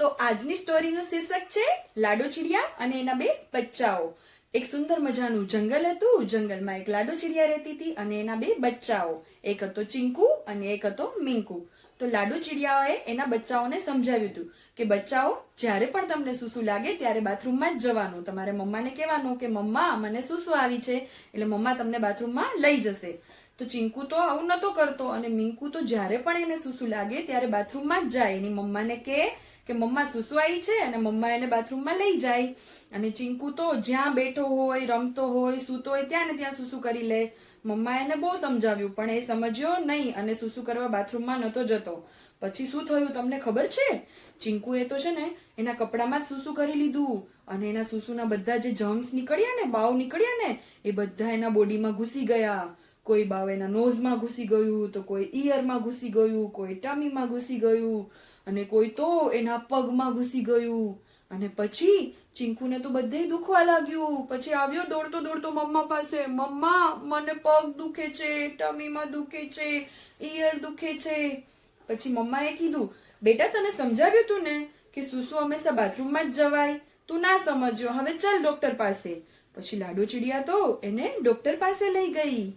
તો આજની સ્ટોરીનું શીર્ષક છે લાડો ચીડિયા અને એના બે બચ્ચાઓ. એક સુંદર મજાનું જંગલ હતું, જંગલમાં એક લાડો ચીડિયા રહેતી હતી અને એના બે બચ્ચાઓ. એક હતો ચિંકુ અને એક હતો મિંકુ. તો લાડુ ચીડિયાઓએ એના બચ્ચાઓને સમજાવ્યું હતું કે બચ્ચાઓ, જ્યારે પણ તમને સુસુ લાગે ત્યારે બાથરૂમમાં જ જવાનું. તમારે મમ્માને કહેવાનું કે, મમ્મા, મને સુસુ આવી છે. એટલે મમ્મા તમને બાથરૂમમાં લઈ જશે. તો ચિંકુ તો આવું નતો કરતો અને મિંકુ તો જ્યારે પણ એને સુસુ લાગે ત્યારે બાથરૂમમાં જ જાય. એની મમ્માને કહે કે મમ્મા સુસવાઈ છે અને મમ્મા એને બાથરૂમમાં લઈ જાય. અને ચિંકુ તો જ્યાં બેઠો હોય, રમતો હોય, સૂતો હોય, ત્યાં ને ત્યાં સુસુ કરી લે. મમ્મા એને બહુ સમજાવ્યું, પણ એ સમજ્યો નહીં અને સુસુ કરવા બાથરૂમમાં નતો જતો. પછી શું થયું તમને ખબર છે? ચિંકુએ તો છે ને એના કપડામાં જ સુસુ કરી લીધું અને એના સુસુના બધા જે જમ્સ નીકળ્યા ને, બાવ નીકળ્યા ને, એ બધા એના બોડીમાં ઘૂસી ગયા. કોઈ બાવ એના નોઝમાં ઘૂસી ગયું, તો કોઈ ઈયરમાં ઘૂસી ગયું, કોઈ ટમીમાં ઘૂસી ગયું, અને કોઈ તો એના પગમાં ઘૂસી ગયું. અને પછી ચિંકુને તો બધે દુખવા લાગ્યું. પછી આવ્યો દોડતો દોડતો મમ્મા પાસે. મમ્મા, મને પગ દુખે છે, ટમીમાં દુખે છે, ઈયર દુખે છે. પછી મમ્માએ કીધું, બેટા, તને સમજાવ્યું તું ને કે સુસુ હંમેશા બાથરૂમમાં જ જવાય? તું ના સમજ્યો. હવે ચાલ ડોક્ટર પાસે. પછી લાડુ ચીડિયા તો એને ડોક્ટર પાસે લઈ ગઈ.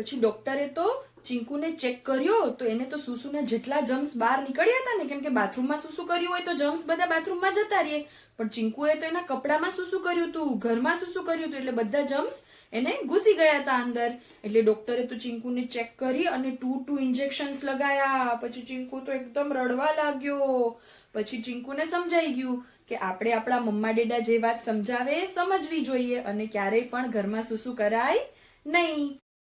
પછી ડોક્ટરે તો ચિંકુને ચેક કર્યો તો એને તો સુસુના જેટલા જમ્સ બહાર નીકળ્યા હતા ને, કેમ કે બાથરૂમમાં સુસુ કર્યું હોય તો જમ્સ બધા બાથરૂમમાં જતા રહીએ પણ ચિંકુએ તો એના કપડામાં સુસુ કર્યું હતું, ઘરમાં સુસુ કર્યું હતું, એટલે બધા જમ્સ એને ઘૂસી ગયા હતા અંદર. એટલે ડોક્ટરે તો ચિંકુને ચેક કરી અને ટુ ટુ ઇન્જેક્શન્સ લગાયા. પછી ચિંકુ તો એકદમ રડવા લાગ્યો. પછી ચિંકુને સમજાઈ ગયું કે આપણે આપણા મમ્મા ડેડા જે વાત સમજાવે સમજવી જોઈએ અને ક્યારેય પણ ઘરમાં સુસુ કરાય નહીં.